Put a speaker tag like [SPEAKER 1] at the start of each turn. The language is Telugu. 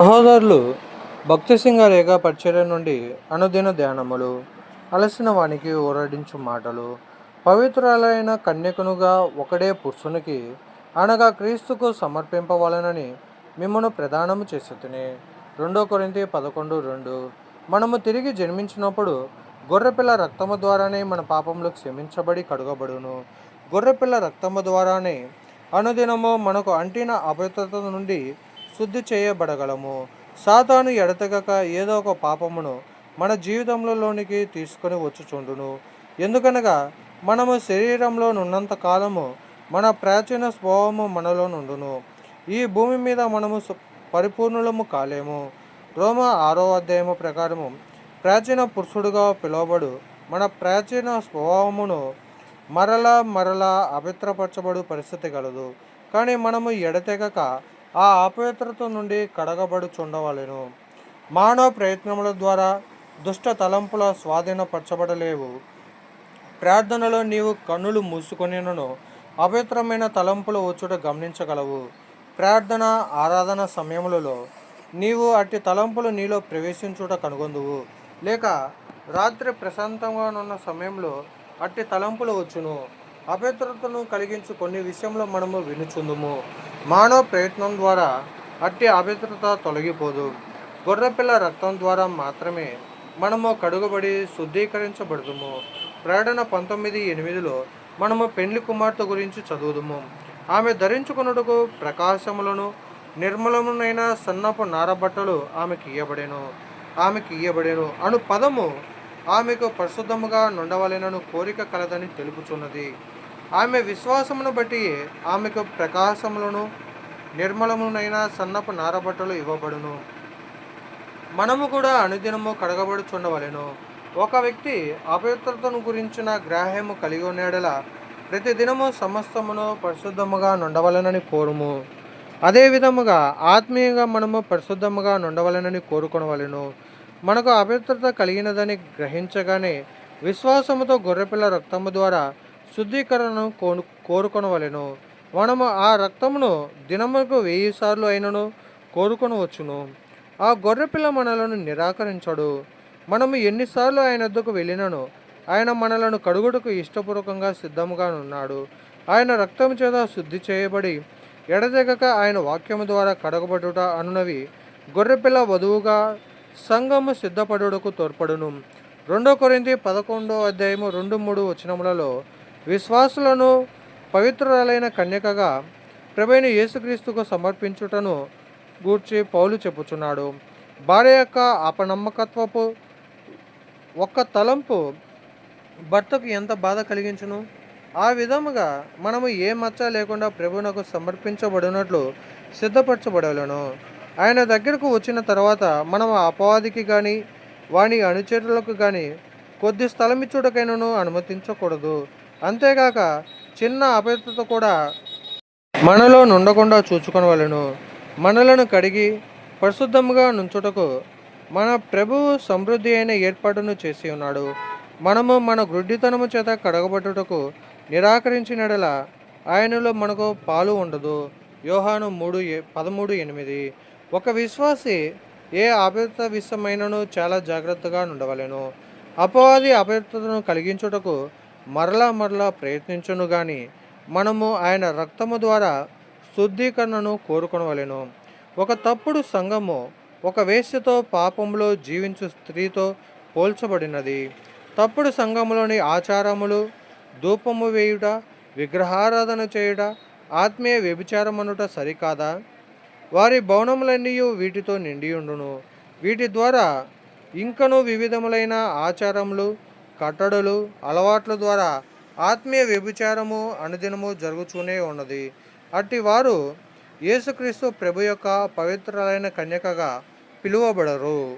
[SPEAKER 1] సహోదరులు భక్తి సింగ రేఖ పరిచర్య నుండి అనుదిన ధ్యానములు అలసిన వానికి ఊరడించు మాటలు పవిత్రాలైన కన్యకునుగా ఒకడే పురుషునికి అనగా క్రీస్తుకు సమర్పింపవలనని మిమ్మను ప్రదానము చేసి రెండో కొరింతి పదకొండు రెండు. మనము తిరిగి జన్మించినప్పుడు గొర్రెపిల్ల రక్తము ద్వారానే మన పాపములు క్షమించబడి కడుగబడును. గొర్రెపిల్ల రక్తము ద్వారానే అనుదినము మనకు అంటిన అపవిత్రత నుండి శుద్ధి చేయబడగలము. సాతాను ఎడతెగక ఏదో ఒక పాపమును మన జీవితంలోనికి తీసుకొని వచ్చుచుండును. ఎందుకనగా మనము శరీరంలో నున్నంత కాలము మన ప్రాచీన స్వభావము మనలో నుండును ఈ భూమి మీద మనము పరిపూర్ణులము కాలేము. రోమ ఆరో అధ్యాయము ప్రకారము ప్రాచీన పురుషుడుగా పిలువబడు మన ప్రాచీన స్వభావమును మరలా మరలా అపవిత్రపరచబడు పరిస్థితి కలదు కానీ మనము ఎడతెగక ఆ అపవిత్రత నుండి కడగబడుచుండవలెను. మానవ ప్రయత్నముల ద్వారా దుష్ట తలంపుల స్వాధీనపరచబడలేవు. ప్రార్థనలో నీవు కన్నులు మూసుకొనినను అపవిత్రమైన తలంపులు వచ్చుట గమనించగలవు. ప్రార్థన ఆరాధన సమయములలో నీవు అట్టి తలంపులు నీలో ప్రవేశించుట కనుగొందువు. లేక రాత్రి ప్రశాంతంగా ఉన్న సమయంలో అట్టి తలంపులు వచ్చును. అభద్రతను కలిగించు కొన్ని విషయంలో మనము వినుచుందుము. మానవ ప్రయత్నం ద్వారా అట్టి అభద్రత తొలగిపోదు. గొర్రెపిల్ల రక్తం ద్వారా మాత్రమే మనము కడుగుబడి శుద్ధీకరించబడుదుము. ప్రకటన పంతొమ్మిది ఎనిమిదిలో మనము పెండ్లి కుమార్తె గురించి చదువుదుము. ఆమె ధరించుకున్నటకు ప్రకాశములను నిర్మలమునైన సన్నపు నారబట్టలు ఆమెకి ఇయ్యబడెను. ఆమెకి ఇయ్యబడేను. అను పదము ఆమెకు పరిశుద్ధముగా నుండవలెనను కోరిక కలదని తెలుపుచున్నది. ఆమె విశ్వాసమును బట్టి ఆమెకు ప్రకాశములను నిర్మలమునైన సన్నపు నారబట్టలు ఇవ్వబడును. మనము కూడా అనుదినము కడగబడుచుండవలెను. ఒక వ్యక్తి అపవిత్రతను గురించిన గ్రాహ్యము కలిగి ఉన్నడల ప్రతి దినము సమస్తమును పరిశుద్ధముగా నుండవలెనని కోరుము. అదే విధముగా ఆత్మీయంగా మనము పరిశుద్ధముగా నుండవలెనని కోరుకొనవలెను. మనకు అపవిత్రత కలిగినదని గ్రహించగానే విశ్వాసముతో గొర్రెపిల్ల రక్తము ద్వారా శుద్ధీకరణను కోను కోరుకొనవలెను. మనము ఆ రక్తమును దినముకు వెయ్యి సార్లు అయినను కోరుకొనవచ్చును. ఆ గొర్రెపిల్ల మనలను నిరాకరించడు. మనము ఎన్నిసార్లు ఆయన వద్దకు వెళ్ళినను ఆయన మనలను కడుగుటకు ఇష్టపూర్వకంగా సిద్ధముగా ఉన్నాడు. ఆయన రక్తము చేత శుద్ధి చేయబడి ఎడతెగక ఆయన వాక్యము ద్వారా కడగబడుట అనునవి గొర్రెపిల్ల వధువుగా సంఘము సిద్ధపడుటకు తోడ్పడును. రెండో కొరింది పదకొండో అధ్యాయము రెండు మూడు వచనములలో విశ్వాసులను పవిత్రురాలైన కన్యకగా ప్రభైన యేసుక్రీస్తుకు సమర్పించుటను గూర్చి పౌలు చెప్పుచున్నాడు. భార్య యొక్క అపనమ్మకత్వపు ఒక్క తలంపు భర్తకు ఎంత బాధ కలిగించును? ఆ విధముగా మనము ఏ మచ్చ లేకుండా ప్రభువునకు సమర్పించబడినట్లు సిద్ధపరచబడలను ఆయన దగ్గరకు వచ్చిన తర్వాత మనం ఆ అపవాదికి కానీ వాని అనుచరులకు కానీ కొద్ది స్థలం ఇచ్చుటకైనను అనుమతించకూడదు. అంతేగాక చిన్న అపవిత్రత కూడా మనలో నుండకుండా చూచుకొనవలెను. మనలను కడిగి పరిశుద్ధముగా నుంచుటకు మన ప్రభువు సమృద్ధి అయిన ఏర్పాటును చేసి ఉన్నాడు. మనము మన గ్రుడ్డితనము చేత కడగబట్టుటకు నిరాకరించినడల ఆయనలో మనకు పాలు ఉండదు. యోహాను మూడు పదమూడు ఎనిమిది. ఒక విశ్వాసి ఏ అపవిత్ర విషయమైనను చాలా జాగ్రత్తగా ఉండవలెను. అపవాది అభ్యర్థతను కలిగించుటకు మరలా మరలా ప్రయత్నించును గాని మనము ఆయన రక్తము ద్వారా శుద్ధీకరణను కోరుకొనవలెను. ఒక తప్పుడు సంఘము ఒక వేశ్యతో పాపంలో జీవించు స్త్రీతో పోల్చబడినది. తప్పుడు సంఘములోని ఆచారములు ధూపము వేయుట విగ్రహారాధన చేయుట ఆత్మీయ వ్యభిచారమనుట సరికాదా? వారి భవనములన్నీ వీటితో నిండియుండును వీటి ద్వారా ఇంకను వివిధములైన ఆచారములు కట్టడలు అలవాట్ల ద్వారా ఆత్మీయ వ్యభిచారము అనుదినము జరుగుతూనే ఉన్నది. అట్టి వారు యేసుక్రీస్తు ప్రభు యొక్క పవిత్రులైన కన్యకగా పిలువబడరు.